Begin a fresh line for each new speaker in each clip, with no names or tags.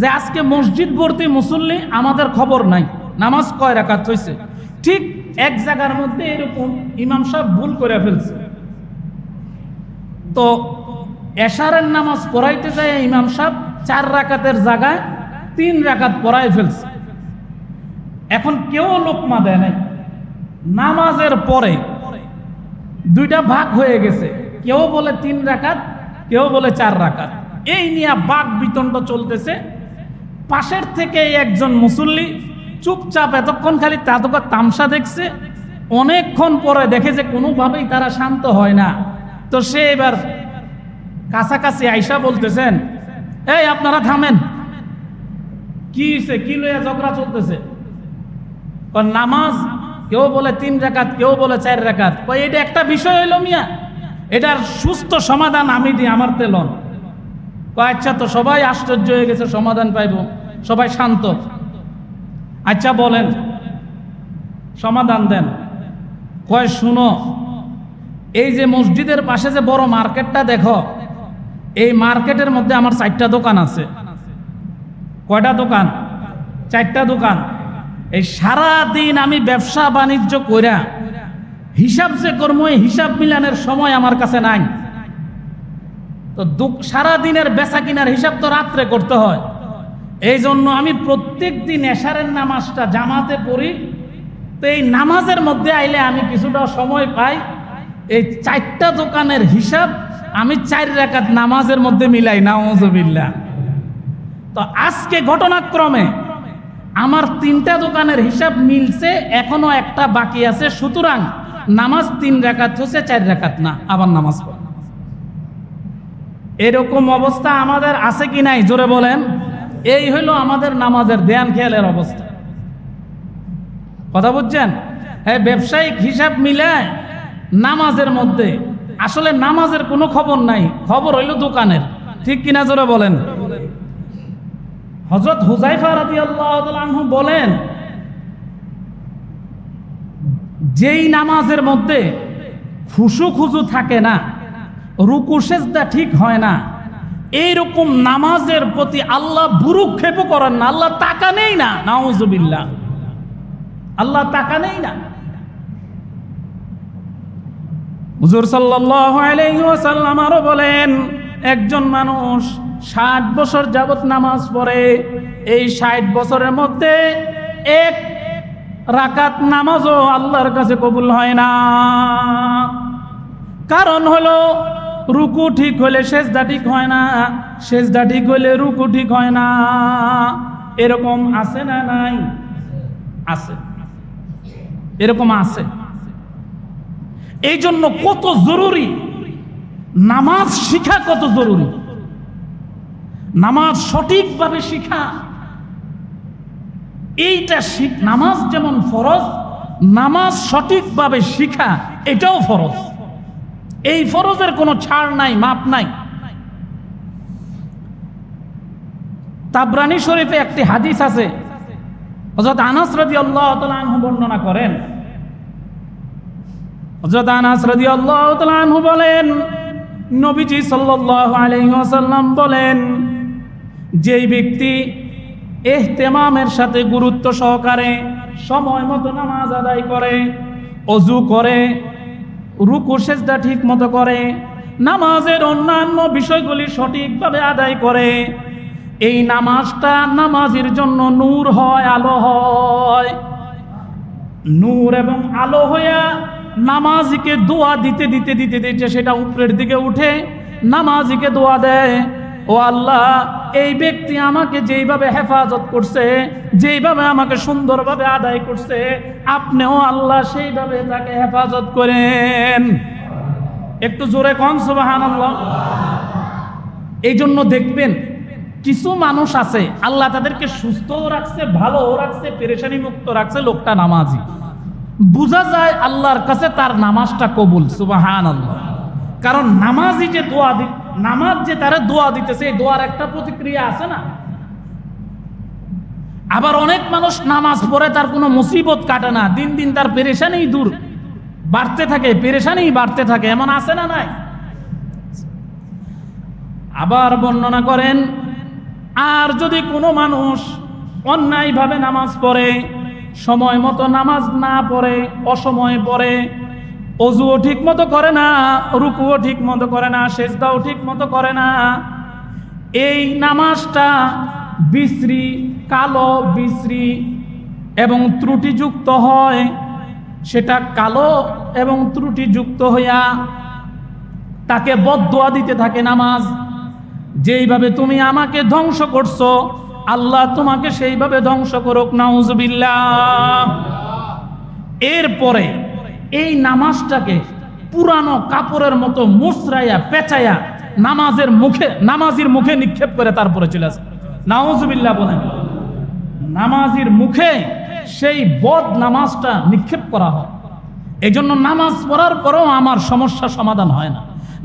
যে আজকে মসজিদ ভর্তি মুসল্লি আমাদের খবর নাই। নামাজ কয় রাকাত হয়েছে ঠিক এক জায়গার মধ্যে এরকম ইমাম সাহেব ভুল করে ফেলছে। তো এশারের নামাজ পড়াইতে যায় ইমাম সাহেব চার রাকাতের জায়গায় তিন রাকাত পড়াই ফেলছে। এখন কেউ লোকমা দেয় নাই। নামাজের পরে দুইটা ভাগ হয়ে গেছে। কেউ বলে তিন রাকাত, কেউ বলে চার রাকাত। এই নিয়ে বাঘ বিতণ্ড চলতেছে। পাশের থেকে একজন মুসল্লি চুপচাপ এতক্ষণ খালি তাতকা তামসা দেখছে, অনেকক্ষণ পরে দেখে যে কোনোভাবেই তারা শান্ত হয় না। তো সে এবার কাছাকাছি আইসা বলতেছেন, এই আপনারা থামেন। কি হয়েছে কি লইয়া ঝগড়া চলতেছে? নামাজ, কেউ বলে তিন রাকাত, কেউ বলে চার কয়, এটা একটা বিষয় হইল মিয়া, এটার সুস্থ সমাধান আমি দিই, আমার তেলন আচ্ছা তো সবাই আশ্চর্য হয়ে গেছে, সমাধান পাইব। সবাই শান্ত। আচ্ছা বলেন, সমাধান দেন। কয়, শুনো, এই যে মসজিদের পাশে যে বড় মার্কেটটা দেখো, এই মার্কেটের মধ্যে আমার চারটা দোকান আছে। কয়টা দোকান? চারটা দোকান। এই সারা দিন আমি ব্যবসা বাণিজ্য কইরা, হিসাব যে কর্ম হিসাব মিলানের সময় আমার কাছে নাই। তো দুঃখ সারা দিনের বেচা কিনার হিসাব তো রাত্রে করতে হয়। এই জন্য আমি প্রত্যেক দিন এশারের নামাজটা জামাতে পড়ি। তো এই নামাজের মধ্যে আইলে আমি কিছুটা সময় পাই। এই চারটা দোকানের হিসাব আমি চার রেখাত নামাজের মধ্যে মিলাই, নাউজুবিল্লাহ। তো আজকে ঘটনাক্রমে আমার তিনটা দোকানের হিসাব মিলছে, এখনও একটা বাকি আছে। সুতরাং নামাজ তিন রেখাত হচ্ছে, চার রেখাত না, আবার নামাজ পড়। এরকম অবস্থা আমাদের আছে কি নাই? জোরে বলেন। এই হইল আমাদের নামাজের ধ্যান খেয়ালের অবস্থা। কথা বুঝছেন? হ্যাঁ ব্যবসায়িক হিসাব মিলায় নামাজের মধ্যে। আসলে নামাজের কোনো খবর নাই। খবর হইল দোকানের। ঠিক কিনা জোরে বলেন? হজরত হুজাইফা রাদি আল্লাহ বলেন, যেই নামাজের মধ্যে খুশু খুজু থাকে না রুকু সেজদা ঠিক হয় না। এইরকম নামাজের প্রতি আল্লাহ বুরুক্ষেপ করেন না। আল্লাহ টাকা নেই না। নাউজুবিল্লাহ। আল্লাহ টাকা নেই না। হুজুর সাল্লাল্লাহু আলাইহি ওয়াসাল্লাম আরও বলেন, একজন মানুষ ষাট বছর যাবত নামাজ পড়ে, এই ষাট বছরের মধ্যে এক রাকাত নামাজও আল্লাহর কাছে কবুল হয় না। কারণ হলো রুকু ঠিক হলে সেজদা ঠিক হয় না, সেজদা ঠিক হলে রুকু ঠিক হয় না। এরকম আছে না নাই? আছে। এরকম আছে। এই জন্য কত জরুরি? নামাজ শিখা কত জরুরি? নামাজ সঠিকভাবে শিখা। এইটা নামাজ যেমন ফরজ, নামাজ সঠিকভাবে শিখা, এটাও ফরজ। এই ফরজের কোনো ছাড় নাই, মাপ নাই। তাবরানি শরীফে একটি হাদিস আছে। হযরত আনাস রাদিয়াল্লাহু তাআলা আনহু বর্ণনা করেন। হযরত আনাস রাদিয়াল্লাহু তাআলা আনহু বলেন, নবীজি সাল্লাল্লাহু আলাইহি ওয়াসাল্লাম বলেন, যেই ব্যক্তি এহতেমামের সাথে গুরুত্ব সহকারে সময় মতো নামাজ আদায় করে, অজু করে রুকু সেজদা ঠিক মতো করে, নামাজের অন্যান্য বিষয়গুলি সঠিকভাবে আদায় করে। এই নামাজটা নামাজের জন্য নূর হয়, আলো হয়। নূর এবং আলো হইয়া নামাজিকে দোয়া দিতে দিতে দিতে দিতে সেটা উপরের দিকে উঠে নামাজিকে দোয়া দেয়। ও আল্লাহ এই ব্যক্তি আমাকে যেইভাবে হেফাজত করছে, যেইভাবে আমাকে সুন্দরভাবে আদায় করছে, আপনিও আল্লাহ সেইভাবে তাকে হেফাজত করেন। একটু জোরে কন সুবাহান এই জন্য দেখবেন, কিছু মানুষ আছে, আল্লাহ তাদেরকে সুস্থও রাখছে, ভালোও রাখছে, পেরেশানি মুক্ত রাখছে, লোকটা নামাজি। বোঝা যায় আল্লাহর কাছে তার নামাজটা কবুল সুবাহান কারণ নামাজি যে দোয়া নামাজ যে তারা দোয়া দিতেছে, এই দোয়ার একটা প্রতিক্রিয়া আছে না? আবার অনেক মানুষ নামাজ পড়ে তার কোনো মুসিবত কাটে না, দিন দিন তার পেরেশানি দূর। বাড়তে থাকে পেরেশানি বাড়তে থাকে, এমন আছে না নাই? আবার বর্ণনা করেন, আর যদি কোনো মানুষ অন্যায়ভাবে নামাজ পড়ে, সময় মতো নামাজ না পড়ে, অসময়ে পড়ে অজুও ঠিক মতো করে না, রুকুও ঠিক মতো করে না, সেজদাও ঠিক মতো করে না। এই নামাজটা বিশ্রী, কালো বিশ্রী এবং ত্রুটিযুক্ত হয়। সেটা কালো এবং ত্রুটিযুক্ত হইয়া তাকে বদোয়া দিতে থাকে নামাজ। যেইভাবে তুমি আমাকে ধ্বংস করছ, আল্লাহ তোমাকে সেইভাবে ধ্বংস করুক, নাউজবিল্লাহ। এরপরে এই নামাজটাকে পুরানো কাপড়ের মতো মুসরাইয়া পেঁচাইয়া নামাজের মুখে, নামাজির মুখে নিক্ষেপ করে তারপরে চলে আসে। নাউজবিল্লাহ বলেন, নামাজির মুখে সেই বদ নামাজটা নিক্ষেপ করা হয়। এই জন্য নামাজ পড়ার পরেও আমার সমস্যা সমাধান হয় না।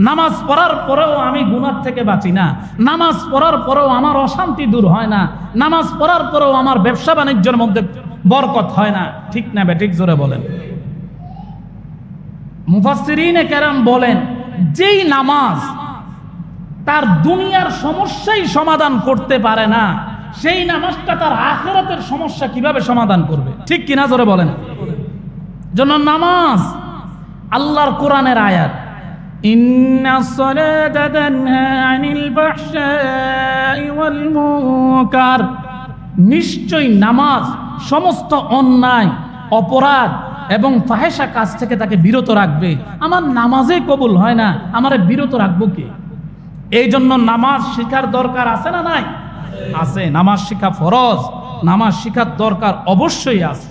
নামাজ পড়ার পরেও আমি গুনার থেকে বাঁচি না। নামাজ পড়ার পরেও আমার অশান্তি দূর হয় না। নামাজ পড়ার পরেও আমার ব্যবসা বাণিজ্যের মধ্যে বরকত হয় না। ঠিক না বেঠিক জোরে বলেন। মুফাসসিরিনে কেরাম বলেন, যেই নামাজ তার দুনিয়ার সমস্যাই সমাধান করতে পারে না, সেই নামাজটা তার আখেরাতের সমস্যা কীভাবে সমাধান করবে? ঠিক কিনা জোরে বলেন। জন্য নামাজ আল্লাহর কোরআনের আয়াত নিশ্চয়ই নামাজ সমস্ত অন্যায়, অপরাধ এবং ফাহেসা কাজ থেকে তাকে বিরত রাখবে। আমার নামাজে কবুল হয় না, আমার বিরত রাখব কে? এই জন্য নামাজ শিখার দরকার আছে না নাই? আছে। নামাজ শিখা ফরজ, নামাজ শিখার দরকার অবশ্যই আছে।